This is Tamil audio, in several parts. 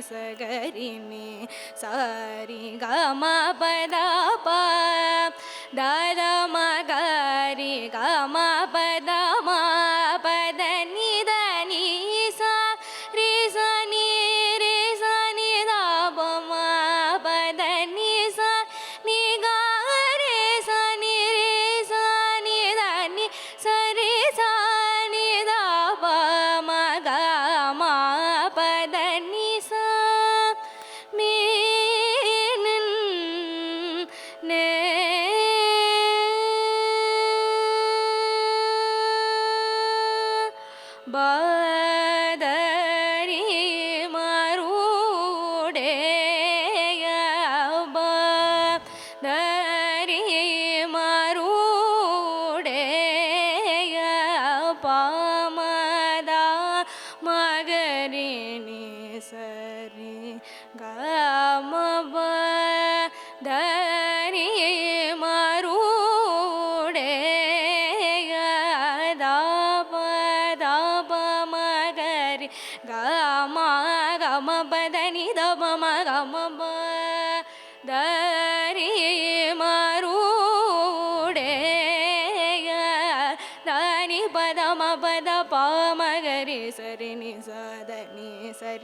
ಸಗರಿನಿ ಸಾರಿ ಗ ಮ ಪದ ಪ ದ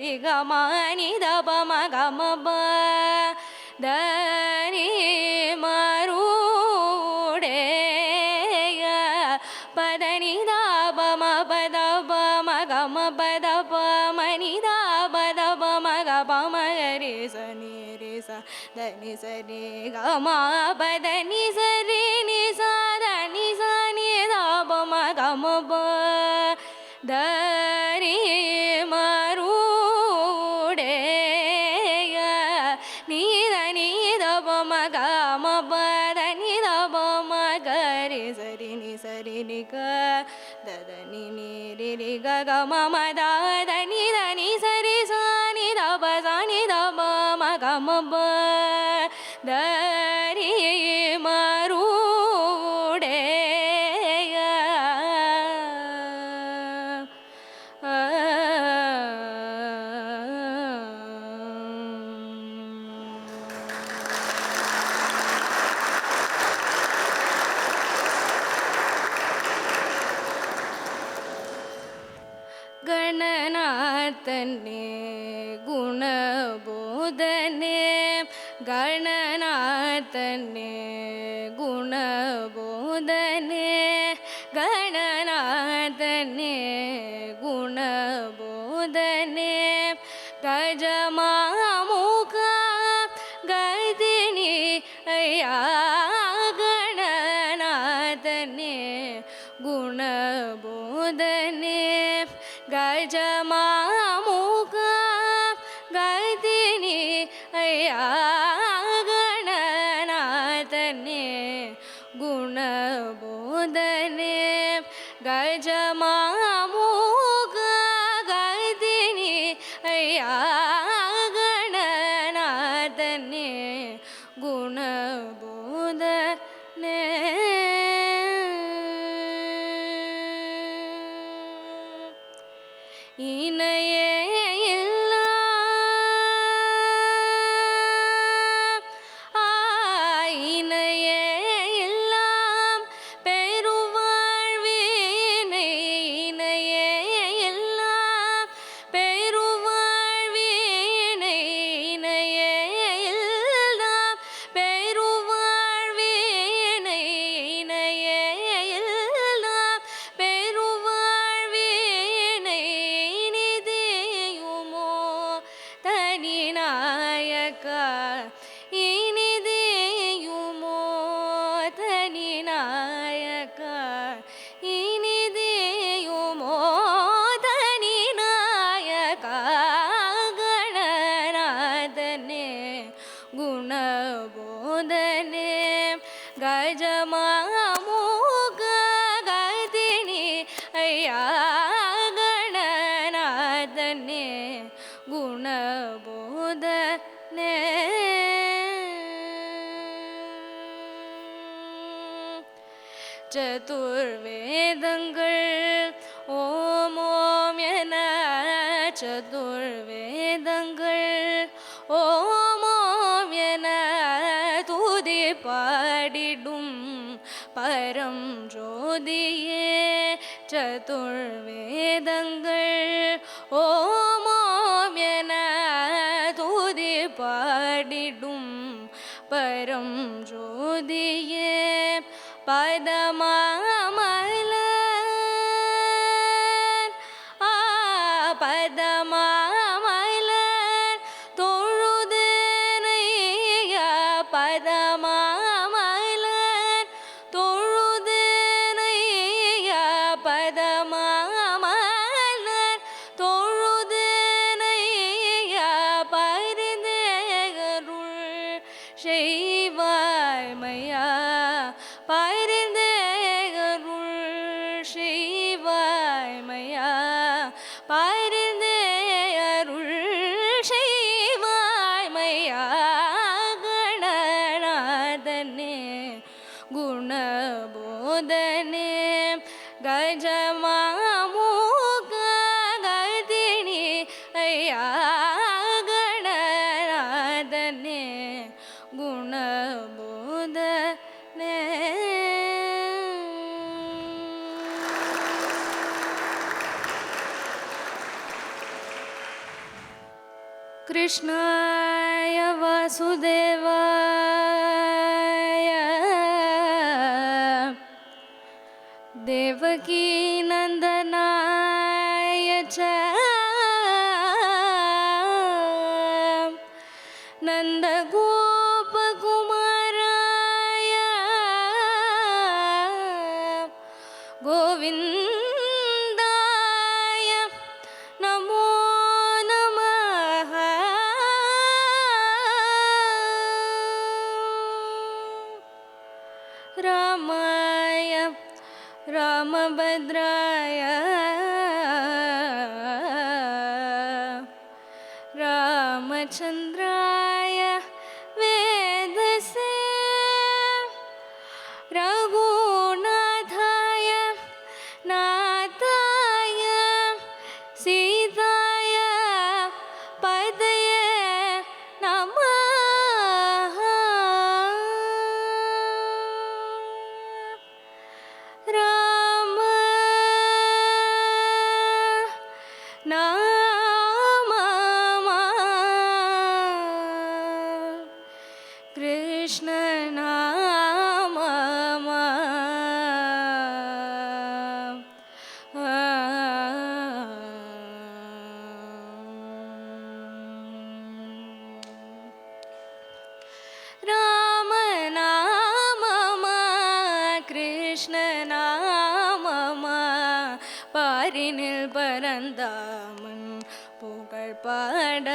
சரி கம நி தப ம கம ப தரி மருடேய பதனி தாப ம பத ப ம கம பத ப மணி தாப தப ம க ப ம கரி ச நி ரி ச த நி ச ரி க ம பத நி ச ரி நி ச த நி ச நி தாப ம க ம ப த ரி மருடேய mama ganep gajama muka gaidini ayah சதுர்வேதங்கள் ஓம் ஓம் என சதுர்வேதங்கள் ஓம் ஓம் என தூதி பாடிடும் பரம் ஜோதியே சதுர்வேதங்கள். कृष्णाय वासुदेवा mention பரந்தாமன் புகழ் பாட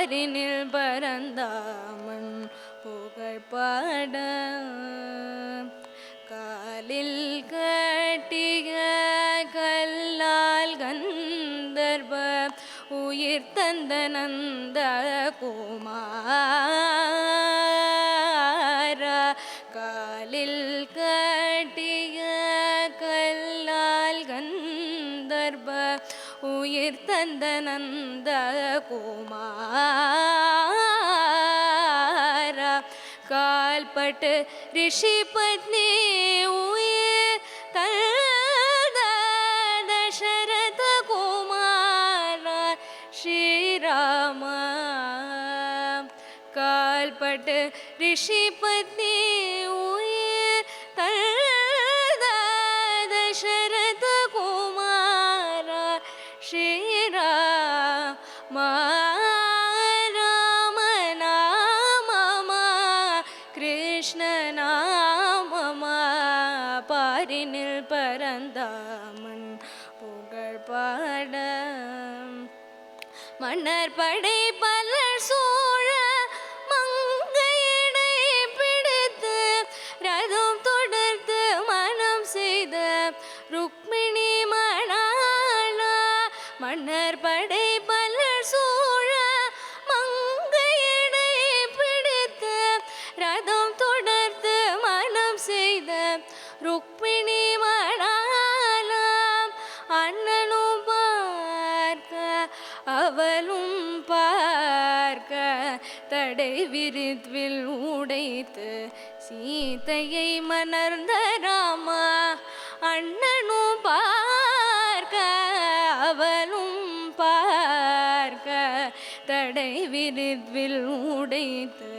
பாரினில் பரந்தாமன் புகழ் பாட காலில் கட்டிய கல்லால் கந்தர்வ. உயிர் தந்த நந்த குமார் உயிர் தந்த நந்த குமார கால்பட்டு ரிஷி பத்னி விரித்வில் உடைத்து சீதையை மணர்ந்த ராமா அண்ணனும் பார்க்க அவனும் பார்க்க தடை விரித்வில் உடைத்து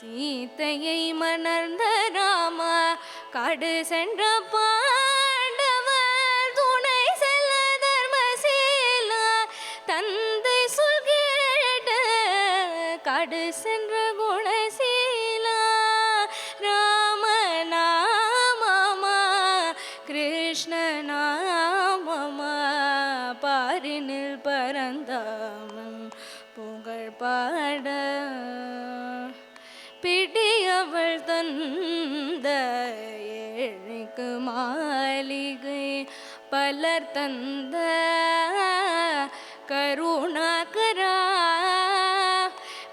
சீதையை மணர்ந்த ராமா காடு சென்றப்பா கிருஷ்ண நாமமா? பாரினில் பரந்தாமன் புகழ் பாட. பிடியவள் தந்த ஏழைக்கு மாளிகை பலர் தந்த கருணாகரா.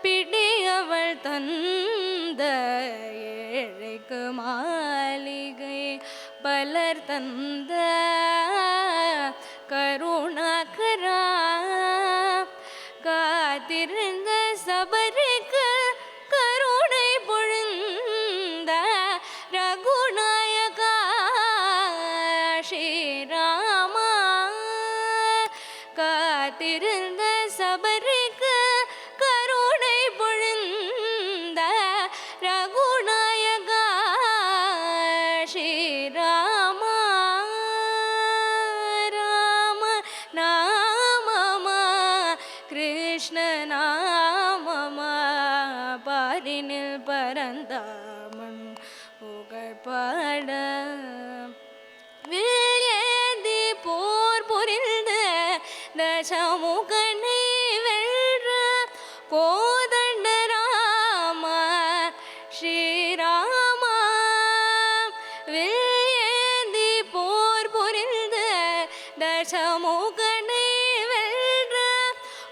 பிடியவள் தந்த ஏழைக்கு மா தந்த கருணாகரா காத்திருந்த சபருக்கு கருணை பொழுந்த ரகுநாயகா ஸ்ரீராமா காத்திருந்த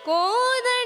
கோதண்ட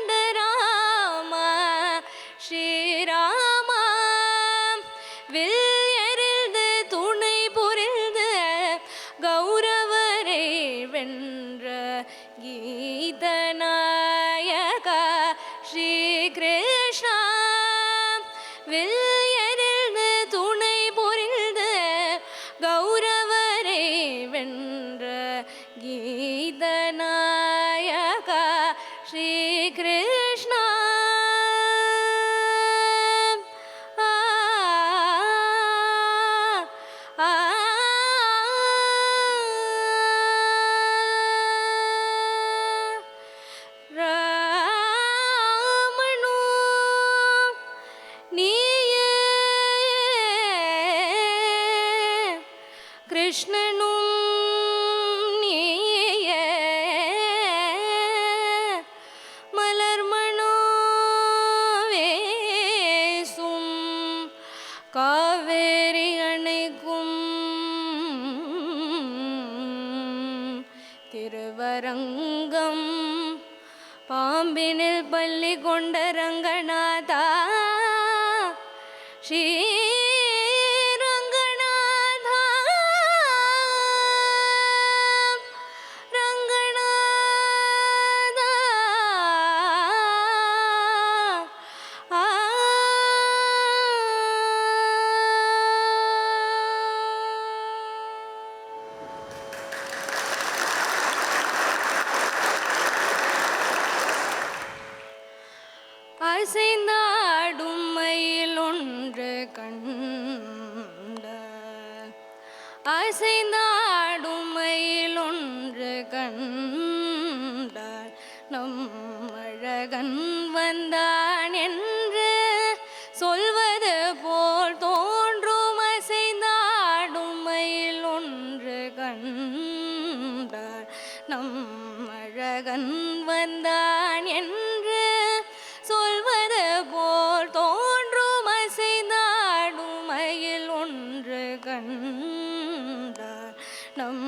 வந்தார் நம்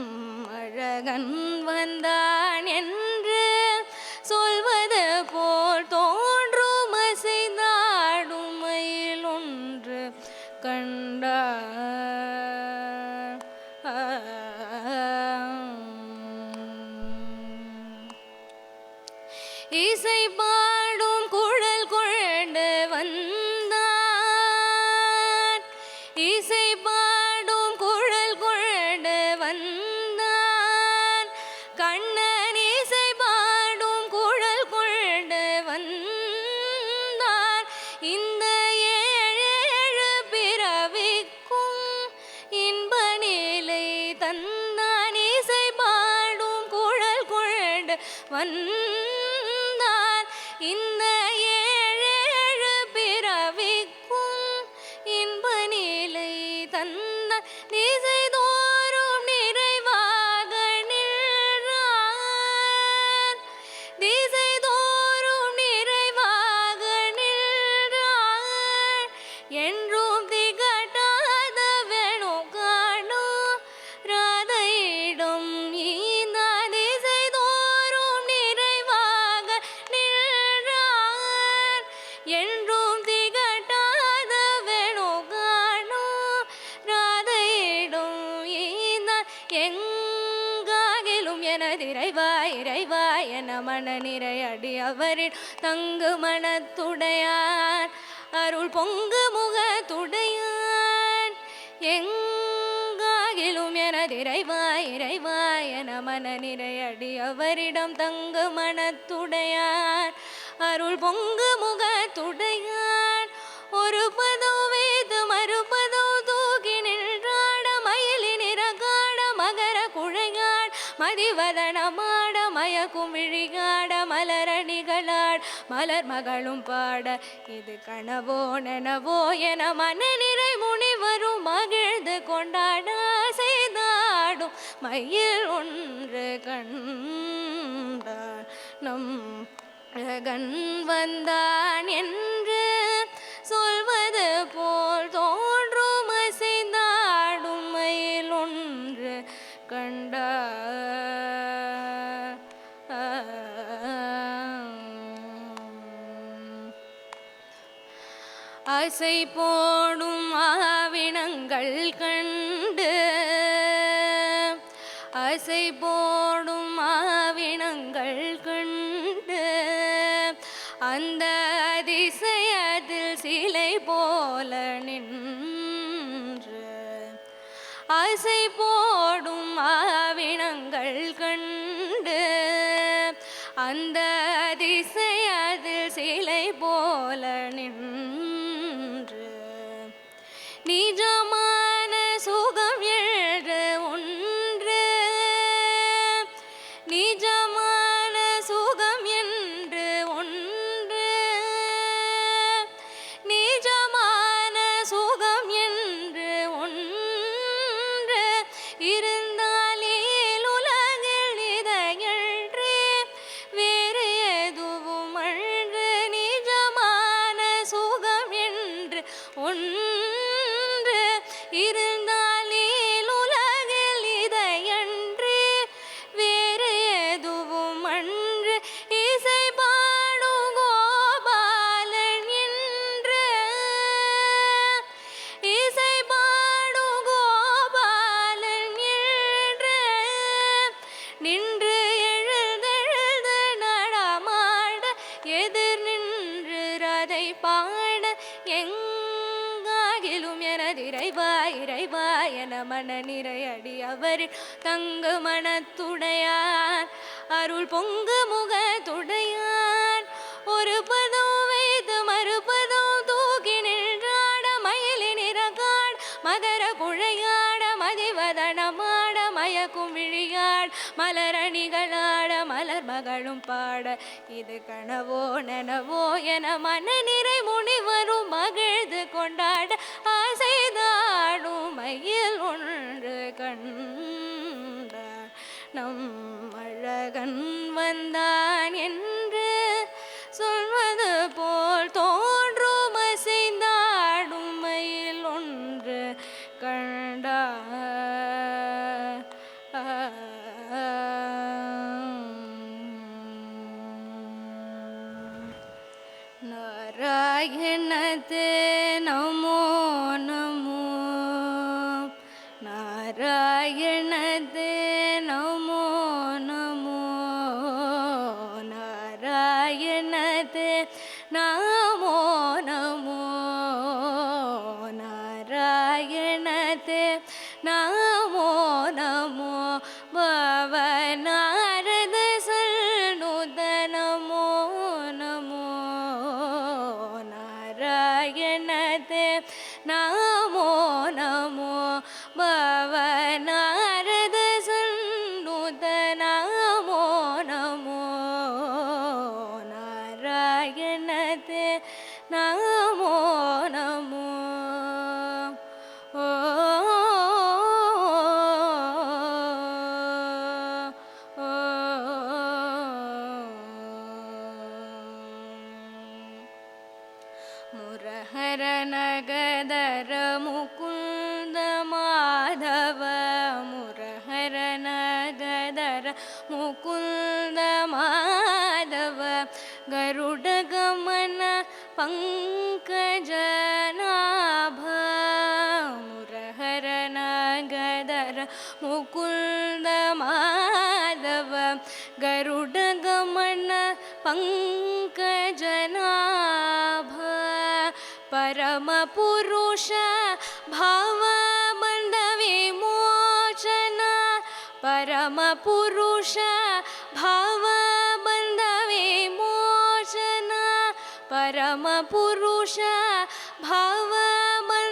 அழகன் வந்தார் வந்தான் இந்த அவரின் தங்கு மனத்துடையார். அருள் பொங்கு முகத்துடையான் எங்காகிலும் எனது இறைவா இறைவா என மன நிறையடி அவரிடம் தங்கு மனத்துடையார். அருள் பொங்கு முகத்துடையான் ஒரு பதோ வேது மறுபதோ தூக்கி நின்றாட மயிலின் இறகாட மகர குழையாள் மதிவதனமாட மாய குமிழிகாட மலரணிகளாள் மலர் மகளும் பாட இது கனவோ நெனவோ என மனநிறை முனிவரும் மகிழ்ந்து கொண்டாட செய்தாடும் மயில் ஒன்று கண்டான். நம் கண் வந்தான் என்று ஆசை போடும் ஆவினங்கள் கண் 不管 நயன மன நிறையடி அவர் தங்கு மனத்துடையார். அருள் பொங்கு முகத்துடையார் ஒரு பதோ வைத்து மறுபதோ தூக்கி நின்றாட மயிலி இறகாட் மகர குழையாட மதிவதனமாட மயக்கும் விழியாட் மலரணிகளாட மலர் மகளும் பாட. இது கனவோ நனவோ என மன நிறை முனிவரும் மகிழ்ந்து கொண்டாட. ஆசைதாடும் ஒன்று கண்ட நம் அழகன் வந்தார். நாராயணத்து நமோ நமோ பவ पङ्कजनाभमुरहरनगदर मुकुन्दमाधव गरुडगमन पङ्कजनाभ परमपुरुष भावमण्डविमोचन परमपुरुष भाव परमपुरुष भवमन्दविमोचन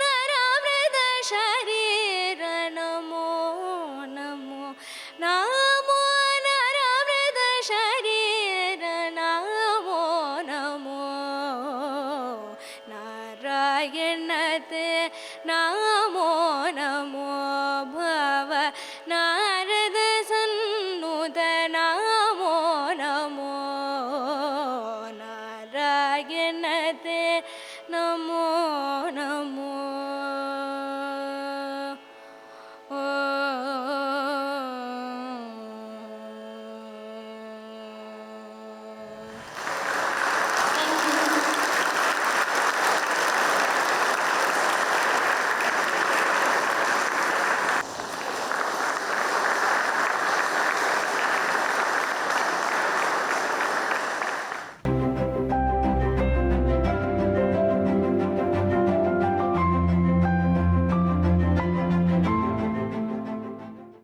नरामृतशरीर नमो नमो नमो नरामृतशरीर नमो नमो नारायणते नमो नमो